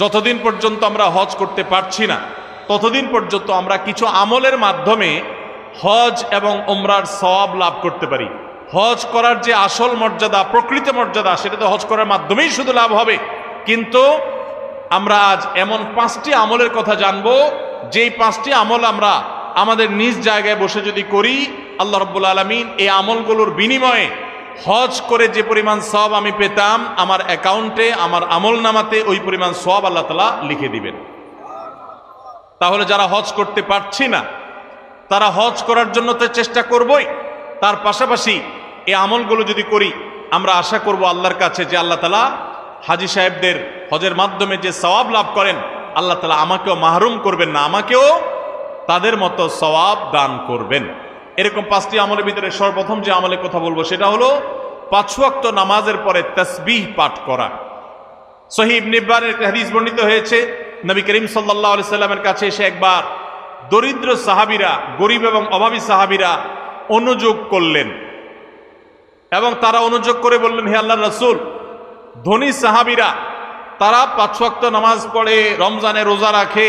যতদিন পর্যন্ত আমরা হজ করতে পারছি না, ততদিন পর্যন্ত আমরা কিছু আমলের মাধ্যমে হজ এবং ওমরার সব লাভ করতে পারি। হজ করার যে আসল মর্যাদা, প্রকৃত মর্যাদা, সেটা তো হজ করার মাধ্যমেই শুধু লাভ হবে। কিন্তু আমরা আজ এমন পাঁচটি আমলের কথা জানব, যেই পাঁচটি আমল আমরা আমাদের নিজ জায়গায় বসে যদি করি, আল্লাহ রব্বুল আলমিন এই আমলগুলোর বিনিময়ে হজ করে যে পরিমাণ সব আমি পেতাম, আমার অ্যাকাউন্টে, আমার আমল নামাতে ওই পরিমাণ সব আল্লাহ তালা লিখে দিবেন। তাহলে যারা হজ করতে পারছি না, তারা হজ করার জন্য তো চেষ্টা করবই। তার পাশাপাশি এই আমলগুলো যদি করি, আমরা আশা করব আল্লাহর কাছে যে আল্লাহ তালা হাজি সাহেবদের হজের মাধ্যমে যে সওয়াব লাভ করেন, আল্লাহ তালা আমাকেও মাহরুম করবেন না, আমাকেও তাদের মতো সওয়াব দান করবেন। এরকম পাঁচটি আমলের ভিতরে সর্বপ্রথম যে আমলের কথা বলব, সেটা হলো পাঁচ ওয়াক্ত নামাজের পরে তসবিহ পাঠ করা। সহিব নিব্বারের হাদিস বর্ণিত হয়েছে, নবী করিম সাল্লাহ সাল্লামের কাছে এসে একবার দরিদ্র সাহাবিরা, গরিব এবং অভাবী সাহাবিরা অনুযোগ করলেন। এবং তারা অনুযোগ করে বললেন, হে আল্লাহ রসুল, ধনী সাহাবিরা, তারা পাঁচওয়াক্ত নামাজ পড়ে, রমজানে রোজা রাখে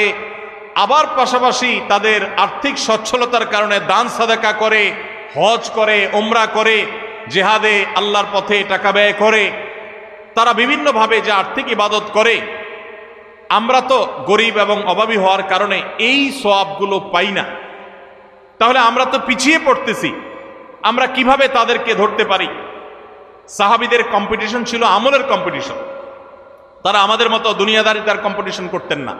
আবার পাশাপাশি তাদের আর্থিক সচ্ছলতার কারণে দান সাদাকা করে, হজ করে ওমরা করে, জেহাদে আল্লাহর পথে টাকা ব্যয় করে। তারা বিভিন্নভাবে যে আর্থিক ইবাদত করে, আমরা তো গরিব এবং অভাবী হওয়ার কারণে এই সওয়াবগুলো পাই না। তাহলে আমরা তো পিছিয়ে পড়তেছি। আমরা কীভাবে তাদেরকে ধরতে পারি? সাহাবিদের কম্পিটিশন ছিল আমলের কম্পিটিশন তারা আমাদের মতো দুনিয়াদারিতার কম্পিটিশন করতেন না।